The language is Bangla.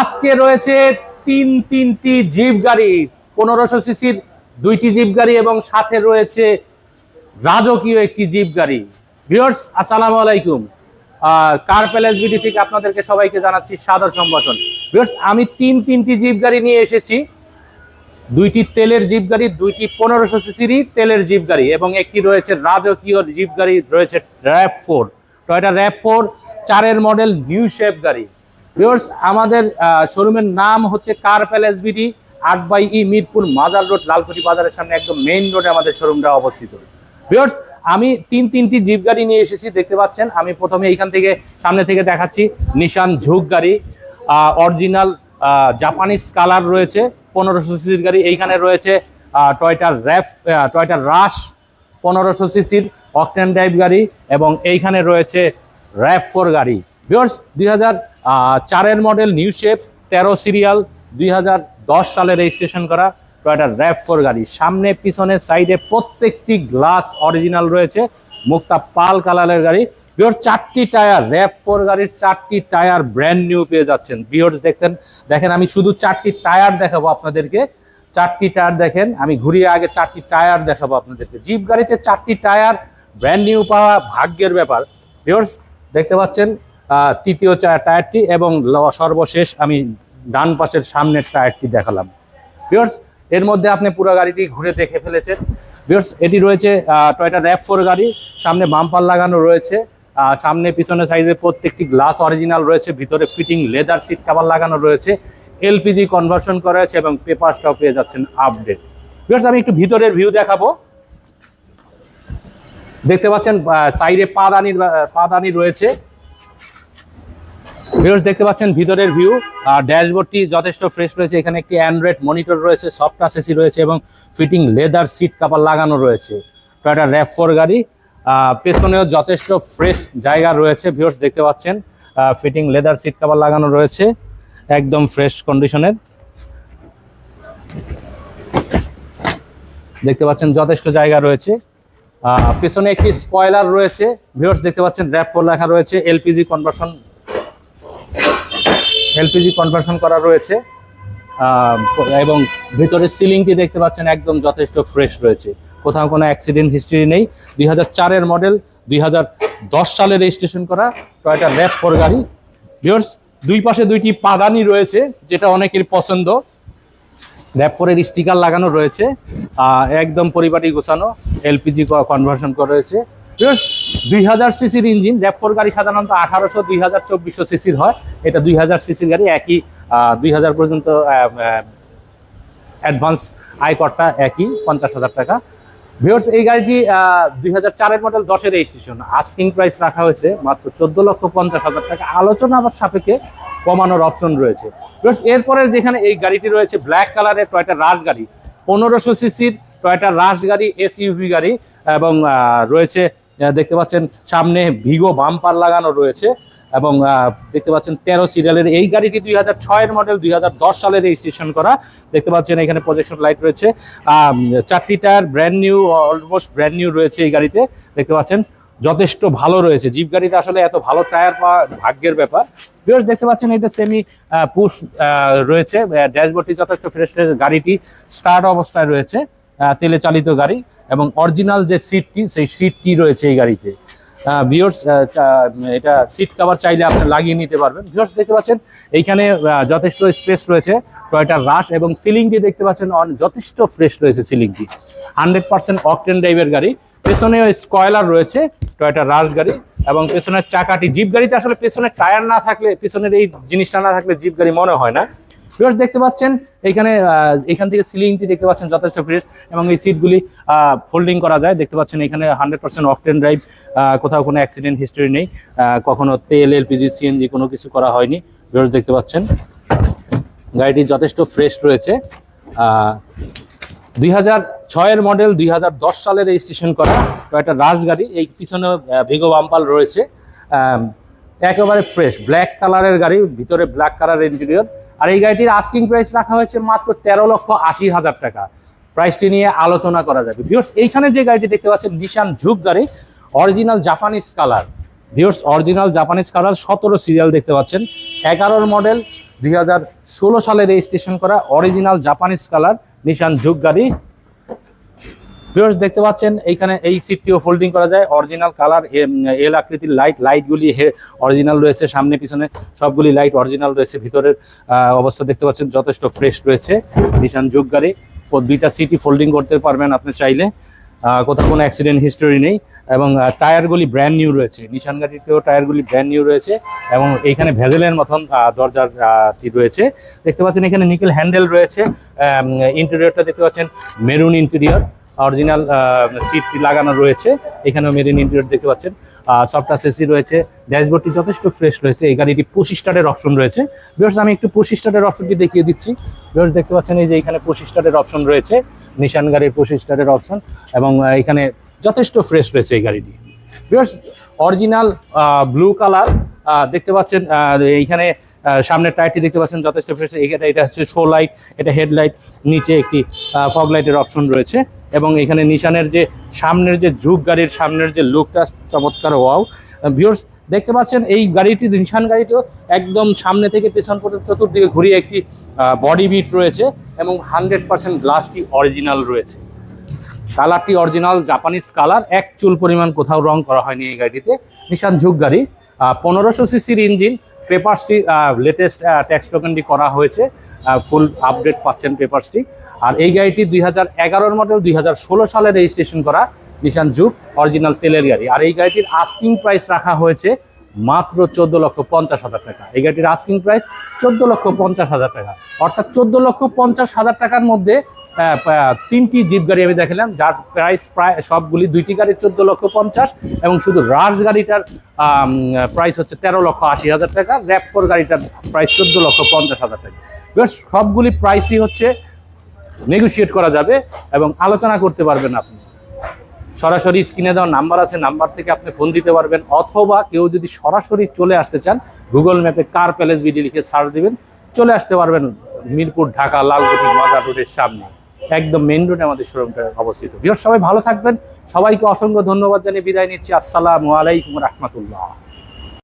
আজকে রয়েছে তিন তিনটি জিপ গাড়ি, পনেরোশো সিসির দুইটি জিপ গাড়ি এবং সাথে রয়েছে রাজকীয় একটি জিপ গাড়ি। ভিউয়ার্স, আসসালামু আলাইকুম। কার প্যালেস বিডি থেকে আপনাদেরকে সবাইকে জানাচ্ছি সাদর সম্ভাষণ। ভিউয়ার্স, আমি তিন তিনটি জিপ গাড়ি নিয়ে এসেছি। দুইটি তেলের জিপ গাড়ি, দুইটি পনেরোশো সিসিরই তেলের জিপ গাড়ি এবং একটি রয়েছে রাজকীয় জিপ গাড়ি, রয়েছে RAV four. Toyota RAV four, চারের মডেল নিউ শেপ গাড়ি। ভিউয়ার্স, আমাদের শোরুমের নাম হচ্ছে কার প্যালেস বিডি আট by E Mirpur Mazar road Lalkuti বাজারের সামনে একদম মেইন রোডে আমাদের শোরুমটা অবস্থিত। ভিউয়ার্স, আমি তিন তিনটি জিপ গাড়ি নিয়ে এসেছি, দেখতে পাচ্ছেন? আমি প্রথমে এইখান থেকে সামনে থেকে দেখাচ্ছি নিশান ঝুঁক গাড়ি অরিজিনাল জাপানিজ কালার রয়েছে, পনেরোশো সিসির গাড়ি এইখানে রয়েছে টয়টার র্যাফ টয়টার রাশ পনেরোশো সিসির অকটেন ড্রাইভ গাড়ি এবং এইখানে রয়েছে র্যাপ ফোর গাড়ি। ভিওর্স দুই হাজার চারের মডেল নিউ শেপ তেরো সিরিয়াল দুই হাজার দশ সালে রেজিস্ট্রেশন করা টয়টার র্যাপ ফোর গাড়ি। সামনে, পিছনে সাইডে প্রত্যেকটি গ্লাস অরিজিনাল রয়েছে, মুক্তা পাল কালারের গাড়ি। বিহর চারটি টায়ার র্যাপ ফোর গাড়ির চারটি টায়ার ব্র্যান্ড নিউ পেয়ে যাচ্ছেন। বিহর্স দেখতেন, দেখেন, আমি শুধু চারটি টায়ার দেখাবো আপনাদেরকে। চারটি টায়ার দেখেন, আমি ঘুরিয়ে আগে চারটি টায়ার দেখাবো আপনাদেরকে। জিপ গাড়িতে চারটি টায়ার ব্র্যান্ড নিউ পাওয়া ভাগ্যের ব্যাপার। ভিউয়ার্স দেখতে পাচ্ছেন তৃতীয় টায়ারটি এবং সর্বশেষ আমি ডান পাশের সামনের টায়ারটি দেখালাম। ভিউয়ার্স এর মধ্যে আপনি পুরো গাড়িটি ঘুরে দেখে ফেলেছেন। ভিউয়ার্স এটি রয়েছে টয়টা র্যাপ ফোর গাড়ি। সামনে বাম্পার লাগানো রয়েছে। সামনে পিছনে সাইডে প্রত্যেকটি গ্লাস অরিজিনাল রয়েছে। ভিতরে ফিটিং লেদার সিট কাভার লাগানো রয়েছে। এলপিজি কনভার্সন করা হয়েছে এবং পেপারসটাও পেয়ে যাচ্ছেন আপডেট ভিউয়ার্স আমি একটু ভিতরের ভিউ দেখাবো। দেখতে পাচ্ছেন সাইডে পাদানির পাদানি রয়েছে। ভিউয়ার্স, দেখতে পাচ্ছেন ভিতরের ভিউ। আর ড্যাশবোর্ডটি যথেষ্ট ফ্রেশ রয়েছে। এখানে একটি অ্যান্ড্রয়েড মনিটর রয়েছে সফট এসি রয়েছে এবং ফিটিং লেদার সিট কাভার লাগানো রয়েছে। টয়টা র্যাপ ফোর গাড়ি। পেছনেও যথেষ্ট ফ্রেশ জায়গা রয়েছে ভিউয়ার্স, দেখতে পাচ্ছেন। ফিটিং লেদার সিট কাভার লাগানো রয়েছে, একদম ফ্রেশ কন্ডিশনের দেখতে পাচ্ছেন যথেষ্ট জায়গা রয়েছে। পেছনে একটি স্পয়লার রয়েছে। ভিউয়ার্স, দেখতে পাচ্ছেন র্যাপ ফোর লেখা রয়েছে এলপিজি কনভার্সন এলপিজি কনভার্সন করা রয়েছে। এবং ভিতরের সিলিংটি দেখতে পাচ্ছেন একদম যথেষ্ট ফ্রেশ রয়েছে। কোথাও কোনো অ্যাক্সিডেন্ট হিস্ট্রি নেই। দুই হাজার মডেল দুই হাজার দশ সালে রেজিস্ট্রেশন করা টয়টা র্যাপ ফোর গাড়ি। ভিউর্স দুই পাশে দুইটি পাদানি রয়েছে, যেটা অনেকের পছন্দ। র্যাপ ফোরের স্টিকার লাগানো রয়েছে। একদম পরিপাটি গোছানো, এলপিজি কনভার্সন করা রয়েছে। দুই হাজার সিসির ইঞ্জিন র্যাপ ফোর গাড়ি সাধারণত আঠারোশো, দুই হাজার চব্বিশশো সিসির হয়। এটা দুই হাজার সিসির গাড়ি, একই দুই হাজার পর্যন্ত অ্যাডভান্স আয়করটা একই, পঞ্চাশ হাজার টাকা। ভিউর্স এই গাড়িটি দুই হাজার চারের মডেল দশের রেজিস্ট্রেশন আস্কিং প্রাইস রাখা হয়েছে মাত্র চোদ্দ লক্ষ পঞ্চাশ হাজার টাকা। আলোচনা আবার সাপেক্ষে কমানোর অপশন রয়েছে। ভিউর্স এরপরে যেখানে এই গাড়িটি রয়েছে ব্ল্যাক কালারের টয়টা রাজ গাড়ি। পনেরোশো সিসির টয়টা রাশ গাড়ি এসইউভি গাড়ি এবং রয়েছে দেখতে পাচ্ছেন সামনে ভিগো বাম্পার লাগানো রয়েছে এবং দেখতে পাচ্ছেন তেরো সিরিয়ালের এই গাড়িটি দুই হাজার ছয়ের মডেল, দুই হাজার দশ সালে রেজিস্ট্রেশন করা। দেখতে পাচ্ছেন এখানে প্রজেকশন লাইট রয়েছে। চারটি tyre brand new almost brand new রয়েছে এই গাড়িতে। দেখতে পাচ্ছেন যথেষ্ট ভালো রয়েছে। জিপ গাড়িতে আসলে এত ভালো টায়ার পাওয়া ভাগ্যের ব্যাপার। ভিউয়ার্স দেখতে পাচ্ছেন এটা সেমি পুশ রয়েছে। ড্যাশবোর্ডটি যথেষ্ট ফ্রেশ গাড়িটি স্টার্ট অবস্থায় রয়েছে। তেলে চালিত গাড়ি এবং অরিজিনাল যে সিটটি সেই সিটটি রয়েছে এই গাড়িতে। ভিওর্স এটা সিট কভার চাইলে আপনি লাগিয়ে নিতে পারবেন। ভিওর্স দেখতে পাচ্ছেন, এইখানে যথেষ্ট স্পেস রয়েছে। টয়টার রাশ এবং সিলিংটি দেখতে পাচ্ছেন, অন- যথেষ্ট ফ্রেশ রয়েছে সিলিংটি হান্ড্রেড পার্সেন্ট অকটেন ড্রাইভের গাড়ি। পেছনে স্কয়লার রয়েছে টয়টা রাশ গাড়ি এবং পেছনের চাকাটি জিপ গাড়িতে আসলে পেছনের টায়ার না থাকলে, পেছনের এই জিনিসটা না থাকলে জিপ গাড়ি মনে হয় না। ভিউয়ার্স দেখতে পাচ্ছেন এখানে এখান থেকে সিলিংটি দেখতে পাচ্ছেন যথেষ্ট ফ্রেশ এবং এই সিটগুলি ফোল্ডিং করা যায়। দেখতে পাচ্ছেন এখানে হান্ড্রেড পার্সেন্ট অকটেন ড্রাইভ কোথাও কোনো অ্যাক্সিডেন্ট হিস্টরি নেই। কখনো তেল এলপিজি সিএনজি কোনো কিছু করা হয়নি। ভিউয়ার্স দেখতে পাচ্ছেন, গাড়িটি যথেষ্ট ফ্রেশ রয়েছে। দুই হাজার ছয়ের মডেল দুই হাজার দশ সালে রেজিস্ট্রেশন করা একটা রাজ গাড়ি। এই পিছনে ভিগো বাম্পাল রয়েছে। একেবারে ফ্রেশ ব্ল্যাক কালারের গাড়ি, ভিতরে ব্ল্যাক কালার ইন্টেরিয়র আর এই গাড়িটির আস্কিং প্রাইস রাখা হয়েছে মাত্র তেরো লক্ষ আশি হাজার টাকা। প্রাইসটি নিয়ে আলোচনা করা যাবে। ভিউর্স এইখানে যে গাড়িটি দেখতে পাচ্ছেন নিশান ঝুক গাড়ি original Japanese colour viewers original Japanese colour সতেরো সিরিয়াল দেখতে পাচ্ছেন। এগারোর মডেল দুই হাজার ষোলো সালে রেজিস্ট্রেশন করা original Japanese colour Nissan Juke গাড়ি। ভিউয়ার্স দেখতে পাচ্ছেন এইখানে এই সিটটিও ফোল্ডিং করা যায়। অরিজিনাল কালার এল আকৃতির লাইট লাইটগুলি অরিজিনাল রয়েছে সামনে পিছনে সবগুলি লাইট অরিজিনাল রয়েছে। ভিতরের অবস্থা দেখতে পাচ্ছেন যথেষ্ট ফ্রেশ রয়েছে। নিশান যুগ গাড়ি। দুইটা সিটি ফোল্ডিং করতে পারবেন আপনি চাইলে। কোথাও কোনো অ্যাক্সিডেন্ট হিস্টোরি নেই এবং টায়ারগুলি ব্র্যান্ড নিউ রয়েছে। নিশান গাড়িতেও টায়ারগুলি ব্র্যান্ড নিউ রয়েছে এবং এইখানে ভেজেলের মতন আহ, রয়েছে। দেখতে পাচ্ছেন এখানে নিকেল হ্যান্ডেল রয়েছে। ইন্টেরিয়রটা দেখতে পাচ্ছেন মেরুন ইন্টেরিয়র অরিজিনাল সিট লাগানো রয়েছে। এখানেও মেরিন ইন্টেরিয়র দেখতে পাচ্ছেন। সফটওয়্যার এসি রয়েছে। ড্যাশবোর্ডটি যথেষ্ট ফ্রেশ রয়েছে। এই গাড়িটি পঁচিশ স্টারের অপশন রয়েছে। বিকজ আমি একটু পঁচিশ স্টারের অপশনটি দেখিয়ে দিচ্ছি। বিকজ দেখতে পাচ্ছেন এই যে এখানে পঁচিশ স্টারের অপশন রয়েছে। নিশান গাড়ির পঁচিশ স্টারের অপশন এবং এখানে যথেষ্ট ফ্রেশ রয়েছে এই গাড়িটি। বিকজ অরিজিনাল ব্লু কালার দেখতে পাচ্ছেন এইখানে সামনের টায়ারটি দেখতে পাচ্ছেন যথেষ্ট ফ্রেশ এটা এটা হচ্ছে শো লাইট এটা হেডলাইট নিচে একটি ফগ লাইটের অপশন রয়েছে। এবং এখানে নিশানের যে সামনের যে যুগ গাড়ির সামনের যে লুকটা চমৎকার, ওয়াও। ভিউর্স দেখতে পাচ্ছেন, এই গাড়িটি, নিশান গাড়িতেও একদম সামনে থেকে পেছন পর্যন্ত চতুর্দিকে ঘুরিয়ে একটি বডি বিট রয়েছে এবং হান্ড্রেড পার্সেন্ট গ্লাসটি অরিজিনাল রয়েছে। কালারটি অরিজিনাল জাপানিজ কালার এক চুল পরিমাণ কোথাও রং করা হয়নি এই গাড়িটিতে। নিশান ঝুঁক গাড়ি পনেরোশো সিসির ইঞ্জিন পেপারসটি লেটেস্ট ট্যাক্স টোকেনটি করা হয়েছে। ফুল আপডেট পাচ্ছেন পেপারসটি। আর এই গাড়িটি দুই হাজার এগারোর মডেল দুই হাজার ষোলো সালে রেজিস্ট্রেশন করা নিশান যুগ অরিজিনাল তেলের গাড়ি। আর এই গাড়িটির আস্কিং প্রাইস রাখা হয়েছে মাত্র চোদ্দ লক্ষ পঞ্চাশ হাজার টাকা। এই গাড়িটির আস্কিং প্রাইস চোদ্দ লক্ষ পঞ্চাশ হাজার টাকা। অর্থাৎ চোদ্দ লক্ষ পঞ্চাশ হাজার টাকার মধ্যে তিনটি জিপ গাড়ি আমি দেখালাম, যার প্রাইস প্রায় সবগুলি দুইটি গাড়ির চোদ্দ লক্ষ পঞ্চাশ, এবং শুধু রাজ গাড়িটার প্রাইস হচ্ছে তেরো লক্ষ আশি হাজার টাকা র্যাপফোর গাড়িটার প্রাইস চোদ্দ লক্ষ পঞ্চাশ হাজার টাকা। বেশ, সবগুলি প্রাইসই হচ্ছে নেগোশিয়েট করা যাবে এবং আলোচনা করতে পারবেন আপনি। সরাসরি স্ক্রিনে দেওয়া নাম্বার আছে নাম্বার থেকে আপনি ফোন দিতে পারবেন, অথবা কেউ যদি সরাসরি চলে আসতে চান গুগল ম্যাপে কার প্যালেস বিডি লিখে সার্চ দিবেন, চলে আসতে পারবেন মিরপুর, ঢাকা লালকুটি মাজার রোডের সামনে। একদম মেন রোডে আমাদের শোরুমটা অবস্থিত। বৃহস্পতি সবাই ভালো থাকবেন। সবাইকে অসংখ্য ধন্যবাদ জানিয়ে বিদায় নিচ্ছি। আসসালামু আলাইকুম রহমতুল্লাহ।